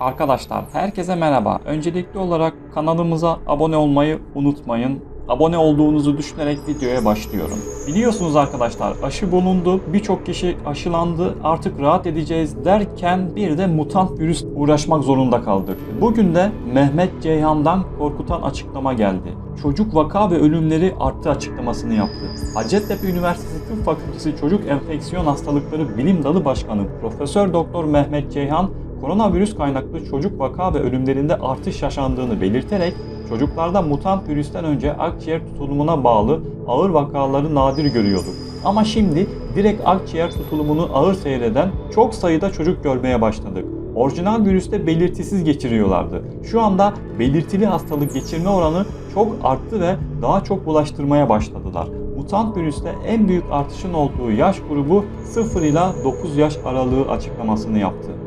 Arkadaşlar herkese merhaba. Öncelikli olarak kanalımıza abone olmayı unutmayın. Abone olduğunuzu düşünerek videoya başlıyorum. Biliyorsunuz arkadaşlar aşı bulundu. Birçok kişi aşılandı. Artık rahat edeceğiz derken bir de mutant virüs uğraşmak zorunda kaldık. Bugün de Mehmet Ceyhan'dan korkutan açıklama geldi. Çocuk vaka ve ölümleri arttı açıklamasını yaptı. Hacettepe Üniversitesi Tıp Fakültesi Çocuk Enfeksiyon Hastalıkları Bilim Dalı Başkanı Profesör Doktor Mehmet Ceyhan koronavirüs kaynaklı çocuk vaka ve ölümlerinde artış yaşandığını belirterek çocuklarda mutant virüsten önce akciğer tutulumuna bağlı ağır vakaları nadir görüyorduk. Ama şimdi direkt akciğer tutulumunu ağır seyreden çok sayıda çocuk görmeye başladık. Orijinal virüste belirtisiz geçiriyorlardı. Şu anda belirtili hastalık geçirme oranı çok arttı ve daha çok bulaştırmaya başladılar. Mutant virüste en büyük artışın olduğu yaş grubu 0 ila 9 yaş aralığı açıklamasını yaptı.